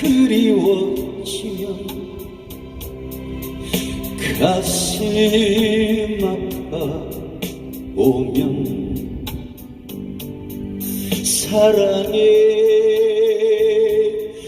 그리워지면 가슴 아파 오면 사랑해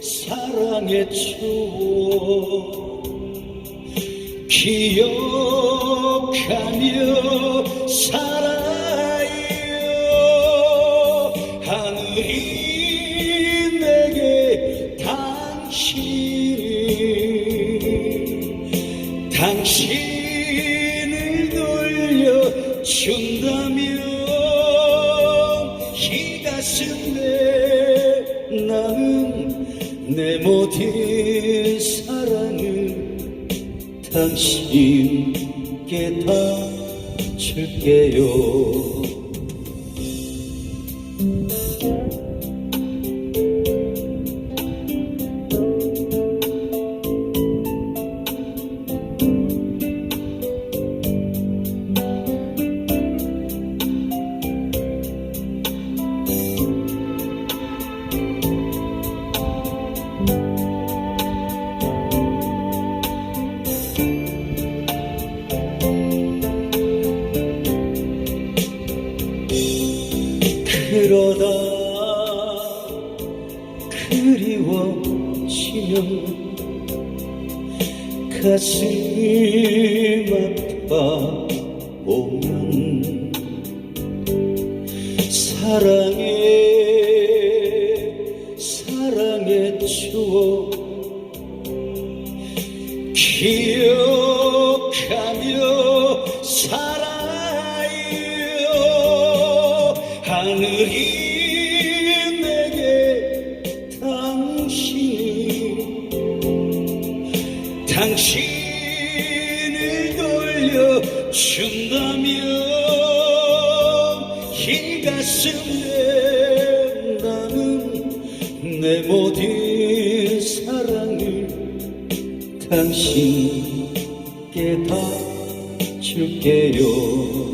사랑의 추억 기억하며 살아 당신을 돌려준다면 이 가슴에 나는 내 모든 사랑을 당신께 다 줄게요 그러다 그리워지면 가슴 아파 오면 사랑해 사랑의 추억 기억하며 살아 하늘이 내게 당신을 당신을 돌려준다면 이 가슴에 나는 내 모든 사랑을 당신께 다 줄게요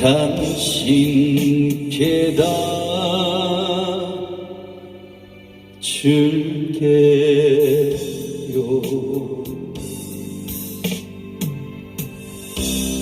당신께 다 줄게요.